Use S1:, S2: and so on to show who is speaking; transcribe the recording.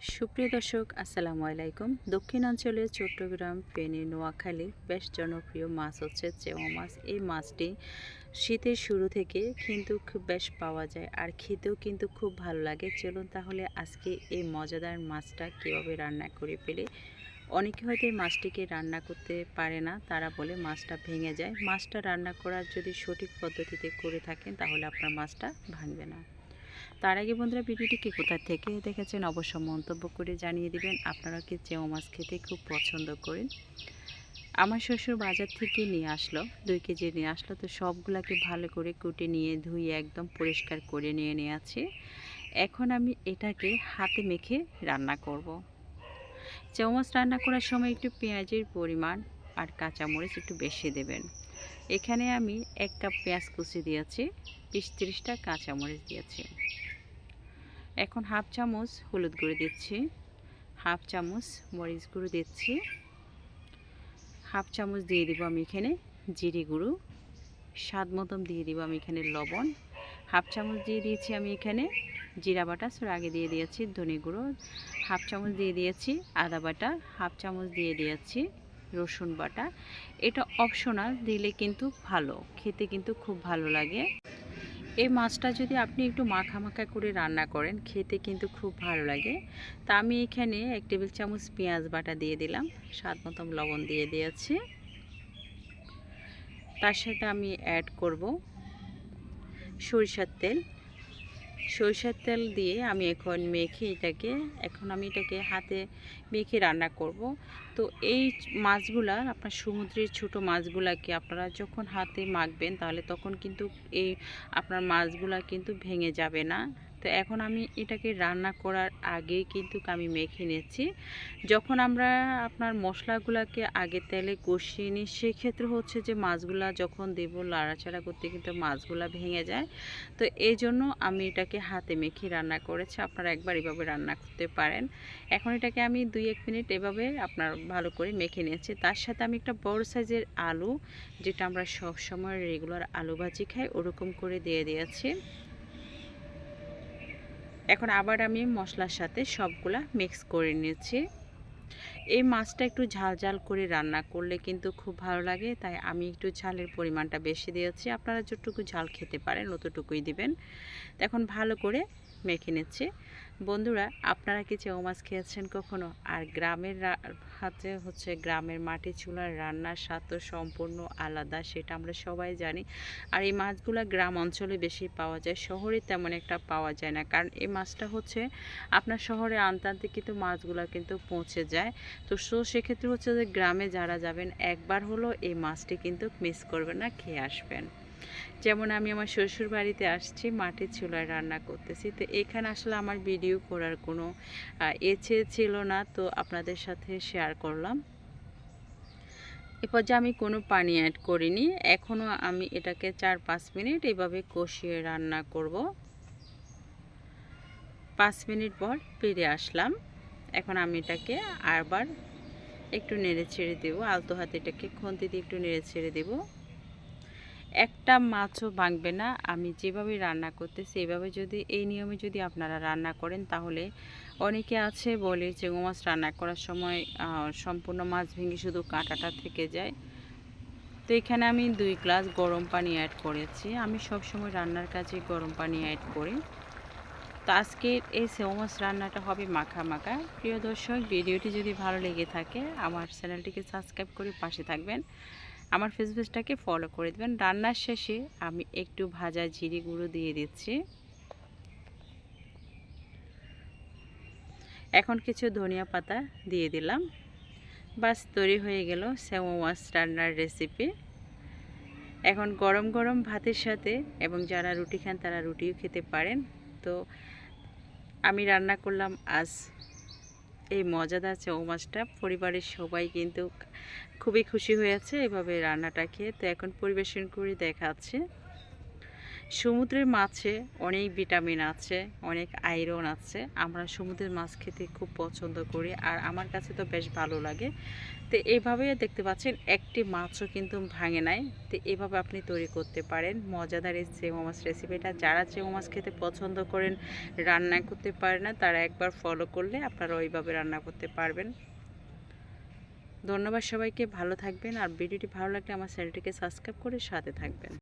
S1: সুপ্রিয় দর্শক, আসসালামু আলাইকুম। দক্ষিণাঞ্চলের চট্টগ্রাম, ফেনী, নোয়াখালী বেশ জনপ্রিয় মাছ হচ্ছে চেওয়া মাছ। এই মাছটি শীতের শুরু থেকে কিন্তু খুব বেশ পাওয়া যায় আর খেতেও কিন্তু খুব ভালো লাগে। চলুন তাহলে আজকে এই মজাদার মাছটা কীভাবে রান্না করে ফেলে? অনেকে হয়তো এই মাছটিকে রান্না করতে পারে না, তারা বলে মাছটা ভেঙে যায়। মাছটা রান্না করার যদি সঠিক পদ্ধতিতে করে থাকেন, তাহলে আপনার মাছটা ভাঙবে না। তার আগে বন্ধুরা ভিডিওটিকে কোথা থেকে দেখেছেন অবশ্য মন্তব্য করে জানিয়ে দিবেন। আপনারা কি চেও মাছ খেতে খুব পছন্দ করেন? আমার শ্বশুর বাজার থেকে নিয়ে আসলো, দুই কেজি নিয়ে আসলো, তো সবগুলাকে ভালো করে কুটে নিয়ে ধুয়ে একদম পরিষ্কার করে নিয়ে নিয়ে আছে এখন আমি এটাকে হাতে মেখে রান্না করব। চেও মাছ রান্না করার সময় একটু পেঁয়াজের পরিমাণ আর কাঁচামরিচ একটু বেশি দেবেন। এখানে আমি এক কাপ পেঁয়াজ কুচি দিয়েছি, বিশ ত্রিশটা কাঁচামরিচ দিয়েছি। এখন হাফ চামচ হলুদ গুঁড়ো দিচ্ছি, হাফ চামচ মরিচ গুঁড়ো দিচ্ছি, হাফ চামচ দিয়ে দিব আমি এখানে জিরে গুঁড়ো, স্বাদ মতন দিয়ে দিব আমি এখানে লবণ, হাফ চামচ দিয়ে দিয়েছি আমি এখানে জিরা বাটা সর আগে দিয়ে দিয়েছি ধনে গুঁড়ো, হাফ চামচ দিয়ে দিয়েছি আদা বাটা, হাফ চামচ দিয়ে দিয়েছি রসুন বাটা। এটা অপশনাল দিলে কিন্তু ভালো, খেতে কিন্তু খুব ভালো লাগে। এই মাছটা যদি আপনি একটু মাখা মাখা করে রান্না করেন, খেতে কিন্তু খুব ভালো লাগে। তা আমি এখানে এক টেবিল চামচ পেঁয়াজ বাটা দিয়ে দিলাম, স্বাদ মতন লবণ দিয়ে দিয়েছি। তার সাথে আমি অ্যাড করব সরিষার তেল। সরিষার তেল দিয়ে আমি এখন মেখে এটাকে, এখন আমি এটাকে হাতে মেখে রান্না করব। তো এই মাছগুলা, আপনার সমুদ্রের ছোট মাছগুলাকে আপনারা যখন হাতে মাখবেন, তাহলে তখন কিন্তু এই আপনার মাছগুলা কিন্তু ভেঙে যাবে না। তো এখন আমি এটাকে রান্না করার আগেই কিন্তু আমি মেখে নিচ্ছি যখন আমরা আপনার মশলাগুলোকে আগে তেলে কষিয়ে নিই, সেক্ষেত্রে হচ্ছে যে মাছগুলা যখন দেব, লাড়াচাড়া করতে কিন্তু মাছগুলা ভেঙে যায়। তো এই জন্য আমি এটাকে হাতে মেখে রান্না করেছি। আপনারা একবার এভাবে রান্না করতে পারেন। এখন এটাকে আমি দুই এক মিনিট এভাবে আপনার ভালো করে মেখে নিয়েছি। তার সাথে আমি একটা বড় সাইজের আলু, যেটা আমরা সবসময় রেগুলার আলু ভাজি খাই, ওরকম করে দিয়ে দিয়েছি। এখন আবার আমি মশলার সাথে সবগুলা মিক্স করে নিয়েছি। এই মাছটা একটু ঝাল ঝাল করে রান্না করলে কিন্তু খুব ভালো লাগে, তাই আমি একটু ঝালের পরিমাণটা বেশি দিয়েছি। আপনারা যতটুকু ঝাল খেতে পারেন, অতটুকুই দিবেন। এখন ভালো করে মেখে নিচ্ছি। বন্ধুরা, আপনারা কি চেউ মাছ খেয়েছেন কখনো? আর গ্রামের হাতে হচ্ছে গ্রামের মাটি চুলার রান্নার স্বাদ তো সম্পূর্ণ আলাদা, সেটা আমরা সবাই জানি। আর এই মাছগুলো গ্রাম অঞ্চলে বেশি পাওয়া যায়, শহরে তেমন একটা পাওয়া যায় না। কারণ এই মাছটা হচ্ছে, আপনার শহরে আনতে আনতে কিন্তু মাছগুলো কিন্তু পৌঁছে যায়। তো সো সেক্ষেত্রে হচ্ছে যে গ্রামে যারা যাবেন, একবার হলো এই মাছটি কিন্তু মিস করবেন না, খেয়ে আসবেন। যেমন আমি আমার শ্বশুর বাড়িতে আসছি মাটির চুলায় রান্না করতেছি। তো এখানে আসলে আমার ভিডিও করার কোনো এছে ছিল না, তো আপনাদের সাথে শেয়ার করলাম। এরপর যে আমি কোনো পানি অ্যাড করিনি। এখনও আমি এটাকে চার পাঁচ মিনিট এভাবে কষিয়ে রান্না করব। পাঁচ মিনিট পর ফিরে আসলাম। এখন আমি এটাকে আরবার একটু নেড়ে ছেড়ে দেবো। আলতো হাতে এটাকে খুন্তি দিয়ে একটু নেড়ে ছেড়ে দেবো। একটা মাছও ভাঙবে না। আমি যেভাবে রান্না করতেছি এভাবে যদি, এই নিয়মে যদি আপনারা রান্না করেন, তাহলে অনেকে আছে বলে চেঙ্গু মাছ রান্না করার সময় সম্পূর্ণ মাছ ভেঙে শুধু কাঁটাটা থেকে যায়। তো এখানে আমি দুই গ্লাস গরম পানি অ্যাড করেছি। আমি সব সময় রান্নার কাজে গরম পানি অ্যাড করি। তো আজকের এই সেও মাছ রান্নাটা হবে মাখা মাখা। প্রিয় দর্শক, ভিডিওটি যদি ভালো লেগে থাকে, আমার চ্যানেলটিকে সাবস্ক্রাইব করে পাশে থাকবেন। আমার ফেস ফেসবুকটাকে ফলো করে দেবেন। রান্নার শেষে আমি একটু ভাজা জিরে গুঁড়ো দিয়ে দিচ্ছি। এখন কিছু ধনিয়া পাতা দিয়ে দিলাম। বাস তৈরি হয়ে গেল স্যামো মাছ রান্নার রেসিপি এখন গরম গরম ভাতের সাথে এবং যারা রুটি খান তারা রুটিও খেতে পারেন। তো আমি রান্না করলাম আজ এই মজাদার চৌ মাছটা পরিবারের সবাই কিন্তু খুবই খুশি হয়েছে এভাবে রান্নাটা খেয়ে। তো এখন পরিবেশন করে দেখাচ্ছে। সমুদ্রের মাছে অনেক ভিটামিন আছে, অনেক আয়রন আছে। আমরা সমুদ্রের মাছ খেতে খুব পছন্দ করি আর আমার কাছে তো বেশ ভালো লাগে। তো এইভাবে দেখতে পাচ্ছেন একটি মাছও কিন্তু ভাঙে নাই। তো এভাবে আপনি তৈরি করতে পারেন। মজাদার এই চেমো মাছ রেসিপিটা। যারা চেমো মাছ খেতে পছন্দ করেন, রান্না করতে পারে না, তারা একবার ফলো করলে আপনারা ওইভাবে রান্না করতে পারবেন। ধন্যবাদ সবাইকে। ভালো থাকবেন। আর ভিডিওটি ভালো লাগলে আমার চ্যানেলটিকে সাবস্ক্রাইব করে সাথে থাকবেন।